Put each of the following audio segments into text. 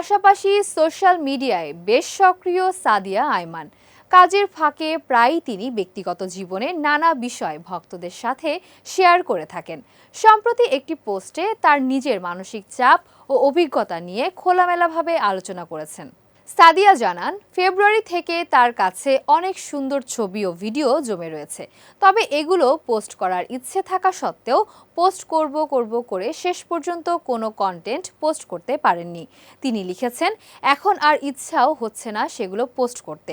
পাশাপাশি সোশ্যাল মিডিয়ায় বেশ সক্রিয় সাদিয়া আইমান কাজের ফাঁকে প্রায়ই তিনি ব্যক্তিগত জীবনে নানা বিষয় ভক্তদের সাথে শেয়ার করে থাকেন। সম্প্রতি একটি পোস্টে তার নিজের মানসিক চাপ ও অভিজ্ঞতা নিয়ে খোলামেলাভাবে আলোচনা করেছেন। সাদিয়া জানান, ফেব্রুয়ারি থেকে তার কাছে অনেক সুন্দর ছবি ও ভিডিও জমে রয়েছে। তবে এগুলো পোস্ট করার ইচ্ছে থাকা সত্ত্বেও পোস্ট করব করব করে শেষ পর্যন্ত কোনো কন্টেন্ট পোস্ট করতে পারেননি। তিনি লিখেছেন, এখন আর ইচ্ছাও হচ্ছে না সেগুলো পোস্ট করতে।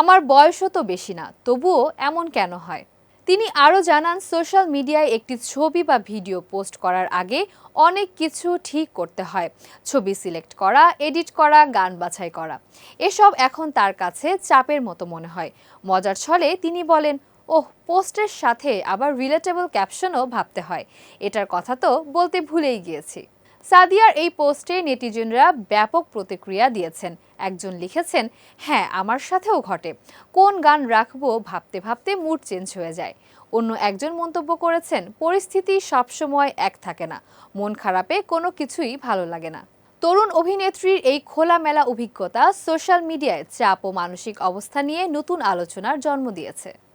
আমার বয়সও তো বেশি না, তবুও এমন কেন হয়? তিনি আরও জানান, সোশ্যাল মিডিয়ায় একটি ছবি বা ভিডিও পোস্ট করার আগে অনেক কিছু ঠিক করতে হয়। ছবি সিলেক্ট করা, এডিট করা, গান বাছাই করা। এসব এখন তার কাছে চাপের মতো মনে হয়। মজার ছলে তিনি বলেন, ওহ, পোস্টের সাথে আবার রিলেটেবল ক্যাপশনও ভাবতে হয়। এটার কথা তো বলতে ভুলেই গিয়েছি। সাদিয়ার এই পোস্টে নেটিজেনরা ব্যাপক প্রতিক্রিয়া দিয়েছেন। একজন লিখেছেন হ্যাঁ আমার সাথেও ঘটে। কোন গান রাখব ভাবতে ভাবতে মুড চেঞ্জ হয়ে যায়। অন্য একজন মন্তব্য করেছেন, পরিস্থিতি সবসময় এক থাকে না। মন খারাপে কোনো কিছুই ভালো লাগে না। তরুণ অভিনেত্রীর এই খোলামেলা অভিজ্ঞতা সোশ্যাল মিডিয়ায় চাপ ও মানসিক অবস্থা নিয়ে নতুন আলোচনার জন্ম দিয়েছে।